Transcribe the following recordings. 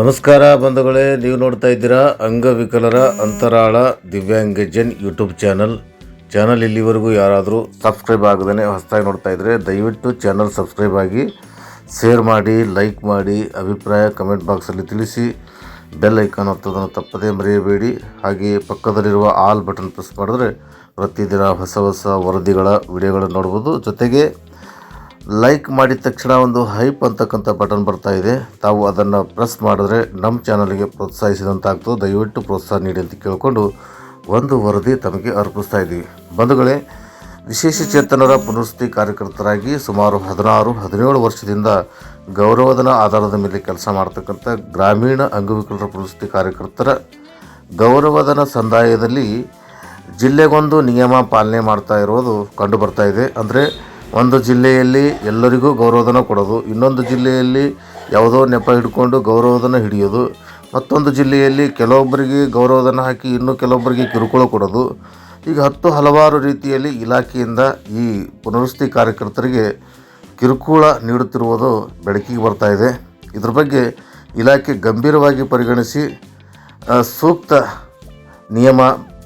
ನಮಸ್ಕಾರ ಬಂಧುಗಳೇ, ನೀವು ನೋಡ್ತಾ ಇದ್ದೀರಾ ಅಂಗವಿಕಲರ ಅಂತರಾಳ ದಿವ್ಯಾಂಗಜನ್ ಯೂಟ್ಯೂಬ್ ಚಾನಲ್. ಚಾನಲ್ ಇಲ್ಲಿವರೆಗೂ ಯಾರಾದರೂ ಸಬ್ಸ್ಕ್ರೈಬ್ ಆಗದೇ ಹೊಸದಾಗಿ ನೋಡ್ತಾ ಇದ್ದರೆ ದಯವಿಟ್ಟು ಚಾನಲ್ ಸಬ್ಸ್ಕ್ರೈಬ್ ಆಗಿ ಶೇರ್ ಮಾಡಿ, ಲೈಕ್ ಮಾಡಿ, ಅಭಿಪ್ರಾಯ ಕಮೆಂಟ್ ಬಾಕ್ಸಲ್ಲಿ ತಿಳಿಸಿ. ಬೆಲ್ ಐಕಾನ್ ಹತ್ತೋದನ್ನು ತಪ್ಪದೇ ಮರೆಯಬೇಡಿ. ಹಾಗೆಯೇ ಪಕ್ಕದಲ್ಲಿರುವ ಆಲ್ ಬಟನ್ ಪ್ರೆಸ್ ಮಾಡಿದ್ರೆ ಪ್ರತಿದಿನ ಹೊಸ ಹೊಸ ವರದಿಗಳ, ವಿಡಿಯೋಗಳನ್ನು ನೋಡ್ಬೋದು. ಜೊತೆಗೆ ಲೈಕ್ ಮಾಡಿದ ತಕ್ಷಣ ಒಂದು ಹೈಪ್ ಅಂತಕ್ಕಂಥ ಬಟನ್ ಬರ್ತಾ ಇದೆ. ತಾವು ಅದನ್ನು ಪ್ರೆಸ್ ಮಾಡಿದ್ರೆ ನಮ್ಮ ಚಾನಲ್ಗೆ ಪ್ರೋತ್ಸಾಹಿಸಿದಂತಾಗ್ತದೆ. ದಯವಿಟ್ಟು ಪ್ರೋತ್ಸಾಹ ನೀಡಿ ಅಂತ ಕೇಳಿಕೊಂಡು ಒಂದು ವರದಿ ತಮಗೆ ಅರ್ಪಿಸ್ತಾ ಇದ್ದೀವಿ. ಬಂಧುಗಳೇ, ವಿಶೇಷ ಚೇತನರ ಪುನರ್ವಸತಿ ಕಾರ್ಯಕರ್ತರಾಗಿ ಸುಮಾರು ಹದಿನಾರು, ಹದಿನೇಳು ವರ್ಷದಿಂದ ಗೌರವಧನ ಆಧಾರದ ಮೇಲೆ ಕೆಲಸ ಮಾಡ್ತಕ್ಕಂಥ ಗ್ರಾಮೀಣ ಅಂಗವಿಕಲರ ಪುನರ್ವಸತಿ ಕಾರ್ಯಕರ್ತರ ಗೌರವಧನ ಸಂದಾಯದಲ್ಲಿ ಜಿಲ್ಲೆಗೊಂದು ನಿಯಮ ಪಾಲನೆ ಮಾಡ್ತಾ ಇರೋದು ಕಂಡು ಬರ್ತಾ ಇದೆ. ಅಂದರೆ ಒಂದು ಜಿಲ್ಲೆಯಲ್ಲಿ ಎಲ್ಲರಿಗೂ ಗೌರವಧನ ಕೊಡೋದು, ಇನ್ನೊಂದು ಜಿಲ್ಲೆಯಲ್ಲಿ ಯಾವುದೋ ನೆಪ ಹಿಡ್ಕೊಂಡು ಗೌರವಧನ ಹಿಡಿಯೋದು, ಮತ್ತೊಂದು ಜಿಲ್ಲೆಯಲ್ಲಿ ಕೆಲವೊಬ್ಬರಿಗೆ ಗೌರವಧನ ಹಾಕಿ ಇನ್ನು ಕೆಲವೊಬ್ಬರಿಗೆ ಕಿರುಕುಳ ಕೊಡೋದು. ಈಗ ಹತ್ತು ಹಲವಾರು ರೀತಿಯಲ್ಲಿ ಇಲಾಖೆಯಿಂದ ಈ ಪುನರ್ವಸತಿ ಕಾರ್ಯಕರ್ತರಿಗೆ ಕಿರುಕುಳ ನೀಡುತ್ತಿರುವುದು ಬೆಳಕಿಗೆ ಬರ್ತಾ ಇದೆ. ಇದ್ರ ಬಗ್ಗೆ ಇಲಾಖೆ ಗಂಭೀರವಾಗಿ ಪರಿಗಣಿಸಿ ಸೂಕ್ತ ನಿಯಮ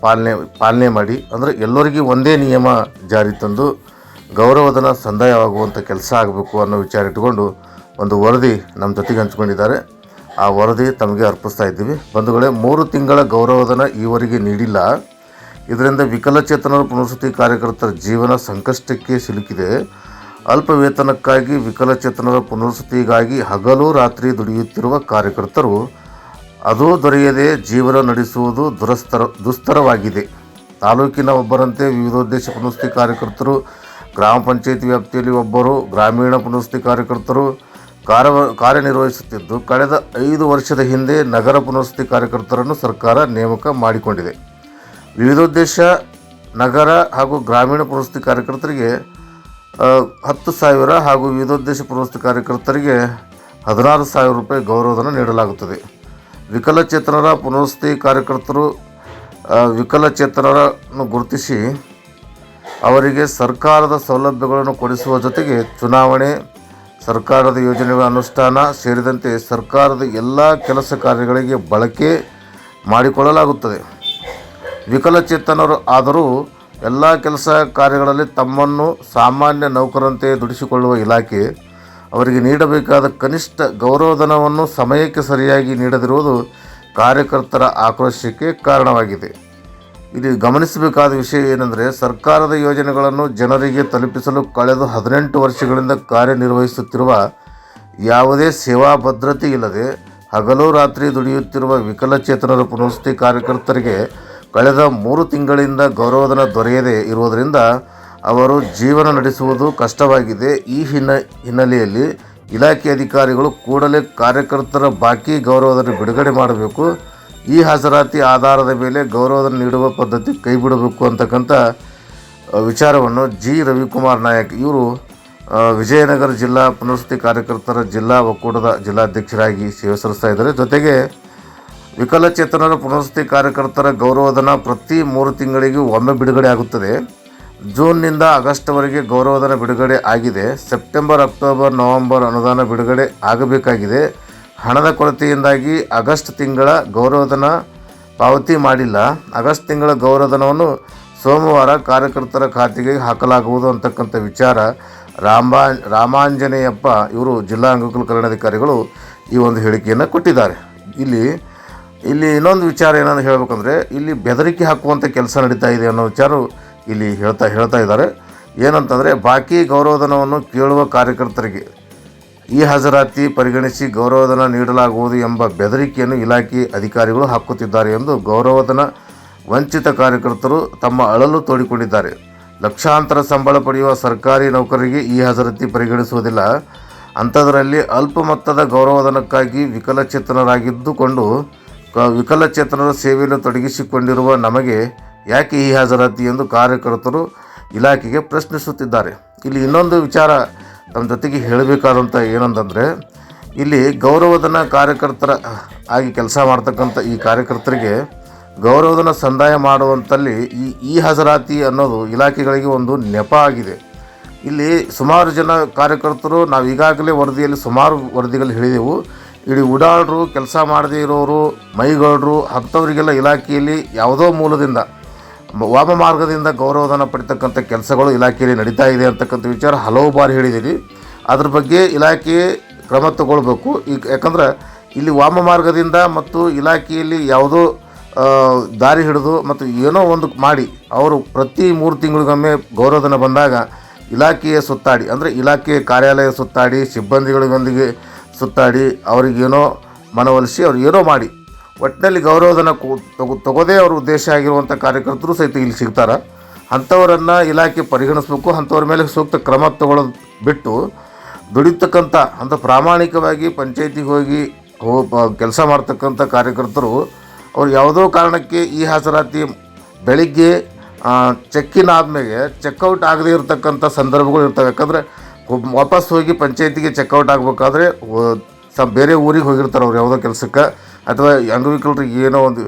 ಪಾಲನೆ ಪಾಲನೆ ಮಾಡಿ, ಅಂದರೆ ಎಲ್ಲರಿಗೂ ಒಂದೇ ನಿಯಮ ಜಾರಿ ತಂದು ಗೌರವಧನ ಸಂದಾಯವಾಗುವಂಥ ಕೆಲಸ ಆಗಬೇಕು ಅನ್ನೋ ವಿಚಾರ ಇಟ್ಟುಕೊಂಡು ಒಂದು ವರದಿ ನಮ್ಮ ಜೊತೆಗೆ ಹಂಚ್ಕೊಂಡಿದ್ದಾರೆ. ಆ ವರದಿ ತಮಗೆ ಅರ್ಪಿಸ್ತಾ ಇದ್ದೀವಿ. ಬಂಧುಗಳೇ, ಮೂರು ತಿಂಗಳ ಗೌರವಧನ ಈವರೆಗೆ ನೀಡಿಲ್ಲ. ಇದರಿಂದ ವಿಕಲಚೇತನರ ಪುನರ್ಸತಿ ಕಾರ್ಯಕರ್ತರ ಜೀವನ ಸಂಕಷ್ಟಕ್ಕೆ ಸಿಲುಕಿದೆ. ಅಲ್ಪ ವೇತನಕ್ಕಾಗಿ ವಿಕಲಚೇತನರ ಪುನರ್ಸತಿಗಾಗಿ ಹಗಲು ರಾತ್ರಿ ದುಡಿಯುತ್ತಿರುವ ಕಾರ್ಯಕರ್ತರು, ಅದು ದೊರೆಯದೆ ಜೀವನ ನಡೆಸುವುದು ದುರಸ್ತರ, ದುಸ್ತರವಾಗಿದೆ. ತಾಲೂಕಿನ ಒಬ್ಬರಂತೆ ವಿವಿಧೋದ್ದೇಶ ಪುನರ್ಸತಿ ಕಾರ್ಯಕರ್ತರು ಗ್ರಾಮ ಪಂಚಾಯಿತಿ ವ್ಯಾಪ್ತಿಯಲ್ಲಿ ಒಬ್ಬರು ಗ್ರಾಮೀಣ ಪುನರ್ವಸತಿ ಕಾರ್ಯಕರ್ತರು ಕಾರ್ಯ ಕಾರ್ಯನಿರ್ವಹಿಸುತ್ತಿದ್ದು, ಕಳೆದ ಐದು ವರ್ಷದ ಹಿಂದೆ ನಗರ ಪುನರ್ವಸತಿ ಕಾರ್ಯಕರ್ತರನ್ನು ಸರ್ಕಾರ ನೇಮಕ ಮಾಡಿಕೊಂಡಿದೆ. ವಿವಿಧೋದ್ದೇಶ ನಗರ ಹಾಗೂ ಗ್ರಾಮೀಣ ಪುನರ್ವಸತಿ ಕಾರ್ಯಕರ್ತರಿಗೆ ಹತ್ತು ಸಾವಿರ ಹಾಗೂ ವಿವಿಧೋದ್ದೇಶ ಪುನರ್ವಸತಿ ಕಾರ್ಯಕರ್ತರಿಗೆ ಹದಿನಾರು ಸಾವಿರ ರೂಪಾಯಿ ಗೌರವಧನ ನೀಡಲಾಗುತ್ತದೆ. ವಿಕಲಚೇತನರ ಪುನರ್ವಸತಿ ಕಾರ್ಯಕರ್ತರು ವಿಕಲಚೇತನರನ್ನು ಗುರುತಿಸಿ ಅವರಿಗೆ ಸರ್ಕಾರದ ಸೌಲಭ್ಯಗಳನ್ನು ಕೊಡಿಸುವ ಜೊತೆಗೆ ಚುನಾವಣೆ, ಸರ್ಕಾರದ ಯೋಜನೆಗಳ ಅನುಷ್ಠಾನ ಸೇರಿದಂತೆ ಸರ್ಕಾರದ ಎಲ್ಲ ಕೆಲಸ ಕಾರ್ಯಗಳಿಗೆ ಬಳಕೆ ಮಾಡಿಕೊಳ್ಳಲಾಗುತ್ತದೆ. ವಿಕಲಚೇತನರು ಆದರೂ ಎಲ್ಲ ಕೆಲಸ ಕಾರ್ಯಗಳಲ್ಲಿ ತಮ್ಮನ್ನು ಸಾಮಾನ್ಯ ನೌಕರಂತೆ ದುಡಿಸಿಕೊಳ್ಳುವ ಇಲಾಖೆ ಅವರಿಗೆ ನೀಡಬೇಕಾದ ಕನಿಷ್ಠ ಗೌರವಧನವನ್ನು ಸಮಯಕ್ಕೆ ಸರಿಯಾಗಿ ನೀಡದಿರುವುದು ಕಾರ್ಯಕರ್ತರ ಆಕ್ರೋಶಕ್ಕೆ ಕಾರಣವಾಗಿದೆ. ಇಲ್ಲಿ ಗಮನಿಸಬೇಕಾದ ವಿಷಯ ಏನೆಂದರೆ ಸರ್ಕಾರದ ಯೋಜನೆಗಳನ್ನು ಜನರಿಗೆ ತಲುಪಿಸಲು ಕಳೆದ ಹದಿನೆಂಟು ವರ್ಷಗಳಿಂದ ಕಾರ್ಯನಿರ್ವಹಿಸುತ್ತಿರುವ ಯಾವುದೇ ಸೇವಾ ಭದ್ರತೆ ಇಲ್ಲದೆ ಹಗಲು ರಾತ್ರಿ ದುಡಿಯುತ್ತಿರುವ ವಿಕಲಚೇತನರ ಪುನರ್ವಸತಿ ಕಾರ್ಯಕರ್ತರಿಗೆ ಕಳೆದ ಮೂರು ತಿಂಗಳಿಂದ ಗೌರವಧನ ದೊರೆಯದೇ ಇರುವುದರಿಂದ ಅವರು ಜೀವನ ನಡೆಸುವುದು ಕಷ್ಟವಾಗಿದೆ. ಈ ಹಿನ್ನ, ಹಿನ್ನೆಲೆಯಲ್ಲಿ ಇಲಾಖೆ ಅಧಿಕಾರಿಗಳು ಕೂಡಲೇ ಕಾರ್ಯಕರ್ತರ ಬಾಕಿ ಗೌರವಧನ ಬಿಡುಗಡೆ ಮಾಡಬೇಕು. ಈ ಹಾಜರಾತಿ ಆಧಾರದ ಮೇಲೆ ಗೌರವದ ನೀಡುವ ಪದ್ಧತಿ ಕೈಬಿಡಬೇಕು ಅಂತಕ್ಕಂಥ ಆ, ವಿಚಾರವನ್ನು ಜಿ. ರವಿಕುಮಾರ್ ನಾಯಕ್ ಇವರು ವಿಜಯನಗರ ಜಿಲ್ಲಾ ಪುನರ್ವಸತಿ ಕಾರ್ಯಕರ್ತರ ಜಿಲ್ಲಾ ಒಕ್ಕೂಟದ ಜಿಲ್ಲಾಧ್ಯಕ್ಷರಾಗಿ ಸೇವೆ ಸಲ್ಲಿಸ್ತಾ ಇದ್ದಾರೆ. ಜೊತೆಗೆ ವಿಕಲಚೇತನರ ಪುನರ್ವಸತಿ ಕಾರ್ಯಕರ್ತರ ಗೌರವಧನ ಪ್ರತಿ ಮೂರು ತಿಂಗಳಿಗೂ ಒಮ್ಮೆ ಬಿಡುಗಡೆ ಆಗುತ್ತದೆ. ಜೂನ್ನಿಂದ ಆಗಸ್ಟ್ವರೆಗೆ ಗೌರವಧನ ಬಿಡುಗಡೆ ಆಗಿದೆ. ಸೆಪ್ಟೆಂಬರ್ ಅಕ್ಟೋಬರ್ ನವೆಂಬರ್ ಅನುದಾನ ಬಿಡುಗಡೆ ಆಗಬೇಕಾಗಿದೆ. ಹಣದ ಕೊರತೆಯಿಂದಾಗಿ ಆಗಸ್ಟ್ ತಿಂಗಳ ಗೌರವಧನ ಪಾವತಿ ಮಾಡಿಲ್ಲ. ಆಗಸ್ಟ್ ತಿಂಗಳ ಗೌರವಧನವನ್ನು ಸೋಮವಾರ ಕಾರ್ಯಕರ್ತರ ಖಾತೆಗೆ ಹಾಕಲಾಗುವುದು ಅಂತಕ್ಕಂಥ ವಿಚಾರ. ರಾಮಾ, ರಾಮಾಂಜನೇಯಪ್ಪ ಇವರು ಜಿಲ್ಲಾ ಅಂಗವಿಕಲ ಕಲ್ಯಾಣಾಧಿಕಾರಿಗಳು ಈ ಒಂದು ಹೇಳಿಕೆಯನ್ನು ಕೊಟ್ಟಿದ್ದಾರೆ. ಇಲ್ಲಿ ಇಲ್ಲಿ ಇನ್ನೊಂದು ವಿಚಾರ ಏನಂತ ಹೇಳಬೇಕಂದ್ರೆ, ಇಲ್ಲಿ ಬೆದರಿಕೆ ಹಾಕುವಂಥ ಕೆಲಸ ನಡೀತಾ ಇದೆ ಅನ್ನೋ ವಿಚಾರ ಇಲ್ಲಿ ಹೇಳ್ತಾ ಹೇಳ್ತಾ ಇದ್ದಾರೆ. ಏನಂತಂದರೆ, ಬಾಕಿ ಗೌರವಧನವನ್ನು ಕೇಳುವ ಕಾರ್ಯಕರ್ತರಿಗೆ ಈ ಹಾಜರಾತಿ ಪರಿಗಣಿಸಿ ಗೌರವಧನ ನೀಡಲಾಗುವುದು ಎಂಬ ಬೆದರಿಕೆಯನ್ನು ಇಲಾಖೆ ಅಧಿಕಾರಿಗಳು ಹಾಕುತ್ತಿದ್ದಾರೆ ಎಂದು ಗೌರವಧನ ವಂಚಿತ ಕಾರ್ಯಕರ್ತರು ತಮ್ಮ ಅಳಲು ತೋಡಿಕೊಂಡಿದ್ದಾರೆ. ಲಕ್ಷಾಂತರ ಸಂಬಳ ಪಡೆಯುವ ಸರ್ಕಾರಿ ನೌಕರರಿಗೆ ಈ ಹಾಜರಾತಿ ಪರಿಗಣಿಸುವುದಿಲ್ಲ. ಅಂಥದರಲ್ಲಿ ಅಲ್ಪ ಮೊತ್ತದ ಗೌರವಧನಕ್ಕಾಗಿ ವಿಕಲಚೇತನರಾಗಿದ್ದುಕೊಂಡು ವಿಕಲಚೇತನರ ಸೇವೆಯನ್ನು ತೊಡಗಿಸಿಕೊಂಡಿರುವ ನಮಗೆ ಯಾಕೆ ಈ ಹಾಜರಾತಿ ಎಂದು ಕಾರ್ಯಕರ್ತರು ಇಲಾಖೆಗೆ ಪ್ರಶ್ನಿಸುತ್ತಿದ್ದಾರೆ. ಇಲ್ಲಿ ಇನ್ನೊಂದು ವಿಚಾರ ನಮ್ಮ ಜೊತೆಗೆ ಹೇಳಬೇಕಾದಂಥ ಏನಂತಂದರೆ, ಇಲ್ಲಿ ಗೌರವಧನ ಕಾರ್ಯಕರ್ತರ ಆಗಿ ಕೆಲಸ ಮಾಡ್ತಕ್ಕಂಥ ಈ ಕಾರ್ಯಕರ್ತರಿಗೆ ಗೌರವಧನ ಸಂದಾಯ ಮಾಡುವಂಥಲ್ಲಿ ಈ ಈ ಹಾಜರಾತಿ ಅನ್ನೋದು ಇಲಾಖೆಗಳಿಗೆ ಒಂದು ನೆಪ ಆಗಿದೆ. ಇಲ್ಲಿ ಸುಮಾರು ಜನ ಕಾರ್ಯಕರ್ತರು ನಾವು ಈಗಾಗಲೇ ವರದಿಯಲ್ಲಿ ಸುಮಾರು ವರದಿಗಳು ಹೇಳಿದೆವು. ಇಡೀ ಉಡಾಳರು, ಕೆಲಸ ಮಾಡದೇ ಇರೋರು ಮೈಗೌಡರು ಅಂಥವರಿಗೆಲ್ಲ ಇಲಾಖೆಯಲ್ಲಿ ಯಾವುದೋ ಮೂಲದಿಂದ ವಾಮ ಮಾರ್ಗದಿಂದ ಗೌರವಧನ ಪಡಿತಕ್ಕಂಥ ಕೆಲಸಗಳು ಇಲಾಖೆಯಲ್ಲಿ ನಡೀತಾ ಇದೆ ಅಂತಕ್ಕಂಥ ವಿಚಾರ ಹಲವು ಬಾರಿ ಹೇಳಿದ್ದೀರಿ ಅದ್ರ ಬಗ್ಗೆ ಇಲಾಖೆ ಕ್ರಮ ತಗೊಳ್ಬೇಕು. ಈಗ ಯಾಕಂದ್ರೆ ಇಲ್ಲಿ ವಾಮ ಮಾರ್ಗದಿಂದ ಮತ್ತು ಇಲಾಖೆಯಲ್ಲಿ ಯಾವುದೋ ದಾರಿ ಹಿಡಿದು ಮತ್ತು ಏನೋ ಒಂದು ಮಾಡಿ ಅವರು ಪ್ರತಿ ಮೂರು ತಿಂಗಳಿಗೊಮ್ಮೆ ಗೌರವಧನ ಬಂದಾಗ ಇಲಾಖೆಯ ಸುತ್ತಾಡಿ, ಅಂದರೆ ಇಲಾಖೆ ಕಾರ್ಯಾಲಯ ಸುತ್ತಾಡಿ, ಸಿಬ್ಬಂದಿಗಳಿಗೊಂದಿಗೆ ಸುತ್ತಾಡಿ, ಅವರಿಗೇನೋ ಮನವೊಲಿಸಿ ಅವ್ರು ಏನೋ ಮಾಡಿ ಒಟ್ಟಿನಲ್ಲಿ ಗೌರವಧನ ತಗೋದೇ ಅವ್ರ ಉದ್ದೇಶ ಆಗಿರುವಂಥ ಕಾರ್ಯಕರ್ತರು ಸಹಿತ ಇಲ್ಲಿ ಸಿಗ್ತಾರೆ. ಅಂಥವರನ್ನು ಇಲಾಖೆ ಪರಿಗಣಿಸ್ಬೇಕು, ಅಂಥವ್ರ ಮೇಲೆ ಸೂಕ್ತ ಕ್ರಮ ತಗೊಳ್ಳೋದು ಬಿಟ್ಟು ದುಡಿತಕ್ಕಂಥ ಅಂತ ಪ್ರಾಮಾಣಿಕವಾಗಿ ಪಂಚಾಯತಿಗೆ ಹೋಗಿ ಕೆಲಸ ಮಾಡ್ತಕ್ಕಂಥ ಕಾರ್ಯಕರ್ತರು, ಅವ್ರು ಯಾವುದೋ ಕಾರಣಕ್ಕೆ ಈ ಹಾಸರಾತಿ ಬೆಳಿಗ್ಗೆ ಚೆಕ್ಕಿನ ಆದಮೇಲೆ ಚೆಕ್ಔಟ್ ಆಗದೇ ಇರತಕ್ಕಂಥ ಸಂದರ್ಭಗಳು ಇರ್ತವೆ. ಯಾಕಂದರೆ ವಾಪಸ್ ಹೋಗಿ ಪಂಚಾಯತಿಗೆ ಚೆಕ್ಔಟ್ ಆಗಬೇಕಾದ್ರೆ ಸ ಬೇರೆ ಊರಿಗೆ ಹೋಗಿರ್ತಾರೆ ಅವ್ರು ಯಾವುದೋ ಕೆಲಸಕ್ಕೆ. ಅಥವಾ ಅಂಗವಿಕಲರಿಗೆ ಏನೋ ಒಂದು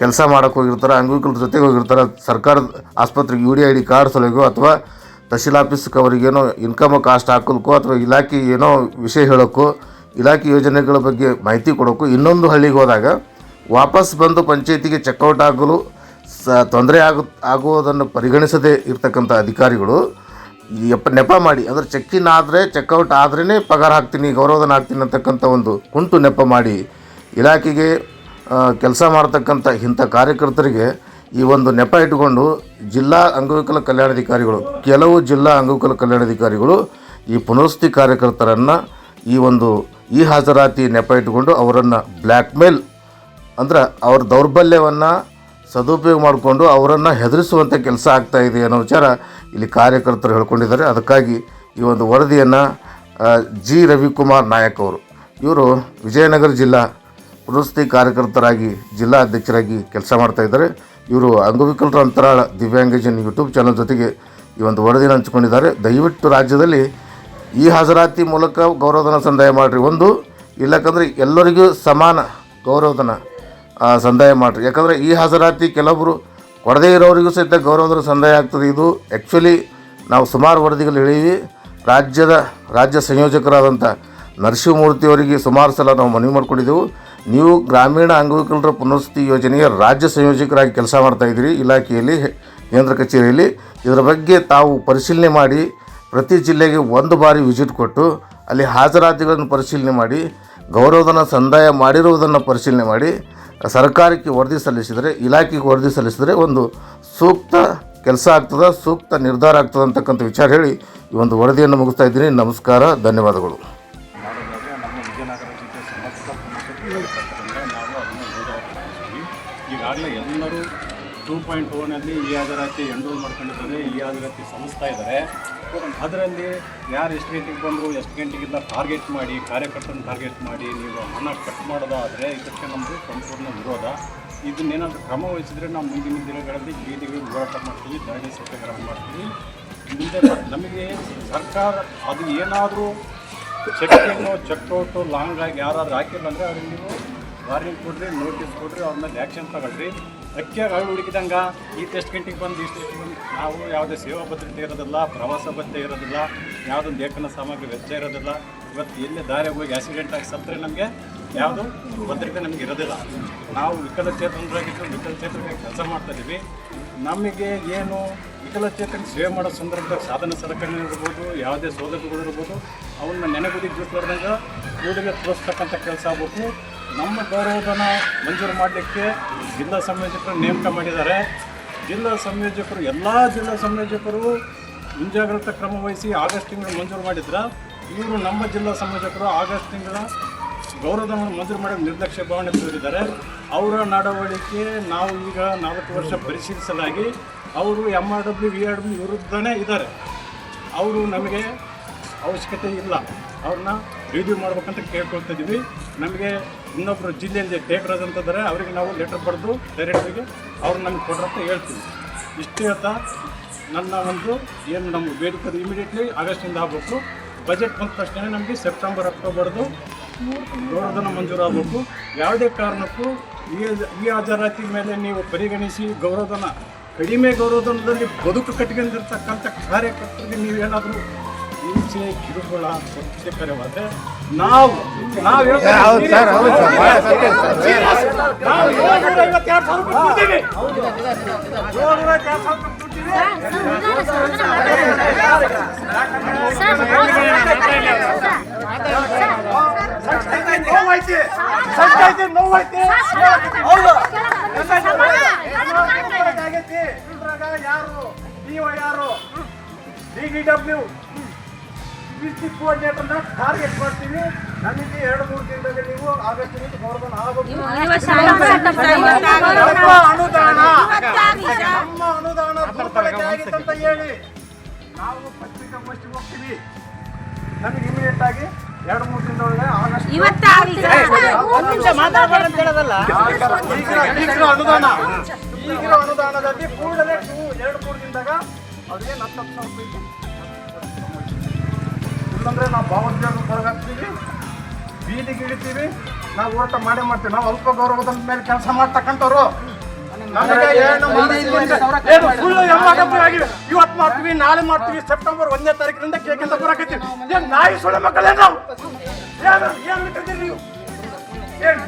ಕೆಲಸ ಮಾಡೋಕೆ ಹೋಗಿರ್ತಾರೆ, ಅಂಗವಿಕಲರ ಜೊತೆಗೆ ಹೋಗಿರ್ತಾರೆ ಸರ್ಕಾರದ ಆಸ್ಪತ್ರೆಗೆ U D I D card ಸಲುವಾಗೋ ಅಥವಾ ತಹಶೀಲ್ ಆಫೀಸ್ಗೆ ಅವರಿಗೇನೋ ಇನ್ಕಮ್ ಕಾಸ್ಟ್ ಹಾಕೋದಕ್ಕೋ ಅಥವಾ ಇಲಾಖೆ ಏನೋ ವಿಷಯ ಹೇಳೋಕ್ಕೋ, ಇಲಾಖೆ ಯೋಜನೆಗಳ ಬಗ್ಗೆ ಮಾಹಿತಿ ಕೊಡೋಕ್ಕೂ ಇನ್ನೊಂದು ಹಳ್ಳಿಗೆ ಹೋದಾಗ ವಾಪಸ್ ಬಂದು ಪಂಚಾಯತಿಗೆ ಚೆಕ್ಔಟ್ ಆಗಲು ಸ ತೊಂದರೆ ಆಗು, ಆಗುವುದನ್ನು ಪರಿಗಣಿಸದೇ ಇರ್ತಕ್ಕಂಥ ಅಧಿಕಾರಿಗಳು ಎಪ್ಪ ನೆಪ ಮಾಡಿ, ಅಂದರೆ ಚೆಕ್ಕಿನ್ ಆದರೆ ಚೆಕ್ಔಟ್ ಆದ್ರೇ ಪಗಾರ ಹಾಕ್ತೀನಿ, ಗೌರವಧನ ಹಾಕ್ತೀನಿ ಅಂತಕ್ಕಂಥ ಒಂದು ಕುಂಟು ನೆಪ ಮಾಡಿ ಇಲಾಖೆಗೆ ಕೆಲಸ ಮಾಡ್ತಕ್ಕಂಥ ಇಂಥ ಕಾರ್ಯಕರ್ತರಿಗೆ ಈ ಒಂದು ನೆಪ ಇಟ್ಟುಕೊಂಡು ಜಿಲ್ಲಾ ಅಂಗವಿಕಲ ಕಲ್ಯಾಣಾಧಿಕಾರಿಗಳು, ಕೆಲವು ಜಿಲ್ಲಾ ಅಂಗವಿಕಲ ಕಲ್ಯಾಣಾಧಿಕಾರಿಗಳು ಈ ಪುನರ್ವಸತಿ ಕಾರ್ಯಕರ್ತರನ್ನು ಈ ಒಂದು ಈ ಹಾಜರಾತಿ ನೆಪ ಇಟ್ಟುಕೊಂಡು ಅವರನ್ನು ಬ್ಲ್ಯಾಕ್ ಮೇಲ್ ಅಂದ್ರೆ ಅವ್ರ ದೌರ್ಬಲ್ಯವನ್ನು ಸದುಪಯೋಗ ಮಾಡಿಕೊಂಡು ಅವರನ್ನು ಹೆದರಿಸುವಂಥ ಕೆಲಸ ಆಗ್ತಾ ಇದೆ ಅನ್ನೋ ವಿಚಾರ ಇಲ್ಲಿ ಕಾರ್ಯಕರ್ತರು ಹೇಳ್ಕೊಂಡಿದ್ದಾರೆ. ಅದಕ್ಕಾಗಿ ಈ ಒಂದು ವರದಿಯನ್ನು ಜಿ ರವಿಕುಮಾರ್ ನಾಯಕ್ ಅವರು. ಇವರು ವಿಜಯನಗರ ಜಿಲ್ಲಾ ಪುನರ್ವಸತಿ ಕಾರ್ಯಕರ್ತರಾಗಿ, ಜಿಲ್ಲಾ ಅಧ್ಯಕ್ಷರಾಗಿ ಕೆಲಸ ಮಾಡ್ತಾ ಇದ್ದಾರೆ. ಇವರು ಅಂಗವಿಕಲರ ಅಂತರಾಳ ದಿವ್ಯಾಂಗಜನ್ ಯೂಟ್ಯೂಬ್ ಚಾನಲ್ ಜೊತೆಗೆ ಈ ಒಂದು ವರದಿನ ಹಂಚಿಕೊಂಡಿದ್ದಾರೆ. ದಯವಿಟ್ಟು ರಾಜ್ಯದಲ್ಲಿ ಈ ಹಾಜರಾತಿ ಮೂಲಕ ಗೌರವಧನ ಸಂದಾಯ ಮಾಡಿರಿ. ಒಂದು, ಇಲ್ಲಕಂದರೆ ಎಲ್ಲರಿಗೂ ಸಮಾನ ಗೌರವಧನ ಸಂದಾಯ ಮಾಡಿರಿ. ಯಾಕಂದರೆ ಈ ಹಾಜರಾತಿ ಕೆಲವರು ಕೊಡದೇ ಇರೋರಿಗೂ ಸಹಿತ ಗೌರವಧನ ಸಂದಾಯ ಆಗ್ತದೆ. ಇದು ಆ್ಯಕ್ಚುಲಿ ನಾವು ಸುಮಾರು ವರದಿಗಳು ಹೇಳೀವಿ. ರಾಜ್ಯದ ರಾಜ್ಯ ಸಂಯೋಜಕರಾದಂಥ ನರಸಿಂಹಮೂರ್ತಿಯವರಿಗೆ ಸುಮಾರು ಸಲ ನಾವು ಮನವಿ ಮಾಡ್ಕೊಂಡಿದ್ದೆವು. ನೀವು ಗ್ರಾಮೀಣ ಅಂಗವಿಕಲರ ಪುನರ್ವಸತಿ ಯೋಜನೆಯ ರಾಜ್ಯ ಸಂಯೋಜಕರಾಗಿ ಕೆಲಸ ಮಾಡ್ತಾ ಇದ್ದೀರಿ. ಇಲಾಖೆಯಲ್ಲಿ, ಕೇಂದ್ರ ಕಚೇರಿಯಲ್ಲಿ. ಇದರ ಬಗ್ಗೆ ತಾವು ಪರಿಶೀಲನೆ ಮಾಡಿ, ಪ್ರತಿ ಜಿಲ್ಲೆಗೆ ಒಂದು ಬಾರಿ ವಿಸಿಟ್ ಕೊಟ್ಟು, ಅಲ್ಲಿ ಹಾಜರಾತಿಗಳನ್ನು ಪರಿಶೀಲನೆ ಮಾಡಿ, ಗೌರವಧನ ಸಂದಾಯ ಮಾಡಿರುವುದನ್ನು ಪರಿಶೀಲನೆ ಮಾಡಿ, ಸರ್ಕಾರಕ್ಕೆ ವರದಿ ಸಲ್ಲಿಸಿದರೆ, ಇಲಾಖೆಗೆ ವರದಿ ಸಲ್ಲಿಸಿದರೆ ಒಂದು ಸೂಕ್ತ ಕೆಲಸ ಆಗ್ತದೆ, ಸೂಕ್ತ ನಿರ್ಧಾರ ಆಗ್ತದೆ ಅಂತಕ್ಕಂಥ ವಿಚಾರ ಹೇಳಿ ಈ ಒಂದು ವರದಿಯನ್ನು ಮುಗಿಸ್ತಾ ಇದ್ದೀನಿ. ನಮಸ್ಕಾರ, ಧನ್ಯವಾದಗಳು. ಎಲ್ಲರೂ ಟೂ ಪಾಯಿಂಟ್ ಓನಲ್ಲಿ ಈ ಹಾಜರಾತಿ ಎನ್ರೋಲ್ ಮಾಡ್ಕೊಂಡಿದ್ದಾರೆ, ಈ ಆಧಾರಕ್ಕೆ ಸಂಸ್ಥಾ ಇದ್ದಾರೆ. ಅದರಲ್ಲಿ ಯಾರು ಎಷ್ಟು ಗಂಟೆಗೆ ಬಂದರು, ಎಷ್ಟು ಗಂಟೆಗಿಲ್ಲ ಟಾರ್ಗೆಟ್ ಮಾಡಿ ಕಾರ್ಯಕರ್ತರನ್ನು ಟಾರ್ಗೆಟ್ ಮಾಡಿ, ನೀವು ಹಣ ಕಟ್ ಮಾಡೋದಾದರೆ ಇದಕ್ಕೆ ನಮ್ಮದು ಸಂಪೂರ್ಣ ವಿರೋಧ. ಇದನ್ನೇನಾದರೂ ಕ್ರಮ ವಹಿಸಿದರೆ ನಾವು ಮುಂದಿನ ದಿನಗಳಲ್ಲಿ ಬೀದಿಗೆ ಹೋರಾಟ ಮಾಡ್ತೀವಿ, ಧರಣಿ ಸತ್ಯಾಗ್ರಹ ಮಾಡ್ತೀವಿ. ಮುಂದೆ ನಮಗೆ ಸರ್ಕಾರ ಅದು ಏನಾದರೂ ಚೆಕ್ಕಿಂಗು ಚೆಕ್ಔಟು ಲಾಂಗ್ ಆಗಿ ಯಾರಾದರೂ ಹಾಕಿಲ್ಲ ಅಂದರೆ ಅವ್ರಿಗೆ ನೀವು ವಾರ್ನಿಂಗ್ ಕೊಡ್ರಿ, ನೋಟಿಸ್ ಕೊಡ್ರಿ, ಅವ್ರ ಮೇಲೆ ಆ್ಯಕ್ಷನ್ ತಗೊಳ್ರಿ. ಅಕ್ಕಿ ಹಾಳು ಹುಡುಕಿದಂಗೆ ಈ ಟೆಸ್ಟ್ ಗಂಟೆಗೆ ಬಂದು ಇಷ್ಟು ಬಂದು. ನಾವು ಯಾವುದೇ ಸೇವಾ ಭದ್ರತೆ ಇರೋದಿಲ್ಲ, ಪ್ರವಾಸ ಭದ್ರತೆ ಇರೋದಿಲ್ಲ, ಯಾವುದೊಂದು ಲೇಖನ ಸಾಮಗ್ರಿ ವೆಚ್ಚ ಇರೋದಿಲ್ಲ. ಇವತ್ತು ಎಲ್ಲಿ ದಾರಿ ಹೋಗಿ ಆಕ್ಸಿಡೆಂಟ್ ಆಗಿ ಸತ್ತರೆ ನಮಗೆ ಯಾವುದು ಭದ್ರತೆ ನಮಗೆ ಇರೋದಿಲ್ಲ. ನಾವು ವಿಕಲಚೇತನರಾಗಿದ್ದು ವಿಕಲಚೇತನ ಕೆಲಸ ಮಾಡ್ತಾ ಇದ್ದೀವಿ ನಮಗೆ ಏನು ವಿಕಲಚೇತನ ಸೇವೆ ಮಾಡೋ ಸಂದರ್ಭದಾಗ ಸಾಧನ ಸಲಕರಣೆ ಇರ್ಬೋದು, ಯಾವುದೇ ಸೌಲಭ್ಯಗಳು ಇರ್ಬೋದು ಅವನ್ನ ನೆನೆಗುದಿಗಿಸ್ಲಾರ್ದಂಗೆ ಕೂಡಲೇ ತೋರಿಸ್ತಕ್ಕಂಥ ಕೆಲಸ ಆಗಬೇಕು. ನಮ್ಮ ಗೌರವಧನ ಮಂಜೂರು ಮಾಡಲಿಕ್ಕೆ ಜಿಲ್ಲಾ ಸಂಯೋಜಕರು ನೇಮಕ ಮಾಡಿದ್ದಾರೆ. ಜಿಲ್ಲಾ ಸಂಯೋಜಕರು, ಎಲ್ಲ ಜಿಲ್ಲಾ ಸಂಯೋಜಕರು ಮುಂಜಾಗ್ರತಾ ಕ್ರಮ ವಹಿಸಿ ಆಗಸ್ಟ್ ತಿಂಗಳು ಮಂಜೂರು ಮಾಡಿದ್ರೆ, ಇವರು ನಮ್ಮ ಜಿಲ್ಲಾ ಸಂಯೋಜಕರು ಆಗಸ್ಟ್ ತಿಂಗಳ ಗೌರವಧನವನ್ನು ಮಂಜೂರು ಮಾಡಲು ನಿರ್ಲಕ್ಷ್ಯ ಭಾವನೆ ತೋರಿದ್ದಾರೆ. ಅವರ ನಡವಳಿಕೆ ನಾವು ಈಗ ನಾಲ್ಕು ವರ್ಷ ಪರಿಶೀಲಿಸಲಾಗಿ, ಅವರು M R W V R W ವಿರುದ್ಧನೇ ಇದ್ದಾರೆ. ಅವರು ನಮಗೆ ಅವಶ್ಯಕತೆ ಇಲ್ಲ. ಅವ್ರನ್ನ ರಿವ್ಯೂ ಮಾಡ್ಬೇಕಂತ ಕೇಳ್ಕೊಳ್ತಿದ್ದೀವಿ ನಮಗೆ ಇನ್ನೊಬ್ಬರು ಜಿಲ್ಲೆಯಲ್ಲಿ ಟೇಕರಾಜ್ ಅಂತ ಇದ್ದಾರೆ ಅವರಿಗೆ ನಾವು ಲೆಟರ್ ಬರೆದು ಡೈರೆಕ್ಟ್ರಿಗೆ ಅವ್ರು ನಮ್ಗೆ ಕೊಡ್ರಂತ ಹೇಳ್ತೀವಿ. ಇಷ್ಟು ಹೇಳ್ತಾ, ನನ್ನ ಒಂದು ಏನು ನಮ್ಮ ಬೇಡಿಕೆ ಇಮಿಡಿಯೇಟ್ಲಿ ಆಗಸ್ಟಿಂದ ಆಗಬೇಕು. ಬಜೆಟ್ ಬಂದ ತಕ್ಷಣ ನಮಗೆ ಸೆಪ್ಟೆಂಬರ್ ಅಕ್ಟೋಬರ್ದು ಮಂಜೂರು ಆಗಬೇಕು. ಯಾವುದೇ ಕಾರಣಕ್ಕೂ ಈ ಈ ಹಾಜರಾತಿ ಮೇಲೆ ನೀವು ಪರಿಗಣಿಸಿ ಗೌರವಧನ, ಕಡಿಮೆ ಗೌರವಧನದಲ್ಲಿ ಬದುಕು ಕಟ್ಕೊಂಡಿರ್ತಕ್ಕಂಥ ಕಾರ್ಯಕರ್ತರಿಗೆ ನೀವೇನಾದರೂ ಈ ಹುಣಸೆ ಕಿರುಕುಳ ಸತ್ಯ ಕರೆವಾದ್ರೆ ನಾವು ನಾವು ನೋವೈತೆ ಹೌದು ಹೌದು. ಸಂಸ್ಥೆಗೆ ನೋವೈತಿ ಇದ್ರಾಗ ಯಾರು ನೀವು ಯಾರು ಡಿ ಡಿ ಡಬ್ಲ್ಯೂ ಡಿಸ್ಟ್ರಿಕ್ಟ್ ಕೋಆರ್ಡಿನೇಟರ್ನ ಟಾರ್ಗೆಟ್ ಮಾಡ್ತೀನಿ ನನಗೆ ಎರಡು ಮೂರು ದಿನದಲ್ಲಿ ನೀವು ಆಗಸ್ಟ್ನಿಂದ ಗೌರವನ ನಮ್ಮ ಅನುದಾನ. ನಮ್ಮ ಅನುದಾನ ದುರ್ಬಳಕೆ ಆಗಿತ್ತು ಅಂತ ಹೇಳಿ ನಾವು ಪತ್ರಿಕಾಗೋಷ್ಠಿಗೆ ಹೋಗ್ತೀವಿ. ನಮಗೆ ಇಮಿಡಿಯೇಟ್ ಆಗಿ ಎರಡು ಮೂರು ದಿನದೊಳಗೆ ಆಗಸ್ಟ್ ಈಗಿರೋ ಅನುದಾನ. ಈಗಿರೋ ಅನುದಾನದಲ್ಲಿ ಕೂಡಲೇ ನೀವು ಎರಡು ಮೂರು ದಿನದಾಗ ಅವ್ರಿಗೆ ಹತ್ತತ್ತು ಸಾವಿರ ರೂಪಾಯಿ ಇಲ್ಲಂದ್ರೆ ನಾವು ಭಾವೋದ್ಯೋಗಕ್ಕೆ ಹೊರಗಾಗ್ತೀವಿ ಬೀದಿಗೆ ಇಳಿತೀವಿ ನಾವು ಊಟ ಮಾಡೇ ಮಾಡ್ತೀವಿ. ನಾವು ಅಲ್ಪ ಗೌರವದ ಮೇಲೆ ಕೆಲಸ ಮಾಡ್ತಕ್ಕಂಥವ್ರು. ಇವತ್ತು ಮಾಡ್ತೀವಿ ನಾಳೆ ಮಾಡ್ತೀವಿ ಸೆಪ್ಟೆಂಬರ್ ಒಂದನೇ ತಾರೀಕಿನಿಂದ ಕೇಕಿಂದ ಬರಕತ್ತೀವಿ ಏನ್ ನಾಯಿ ಸುಳ್ಳು ಮಕ್ಕಳೇ ನಾವು? ಏನು ಏನು ನೀವು? ಏನು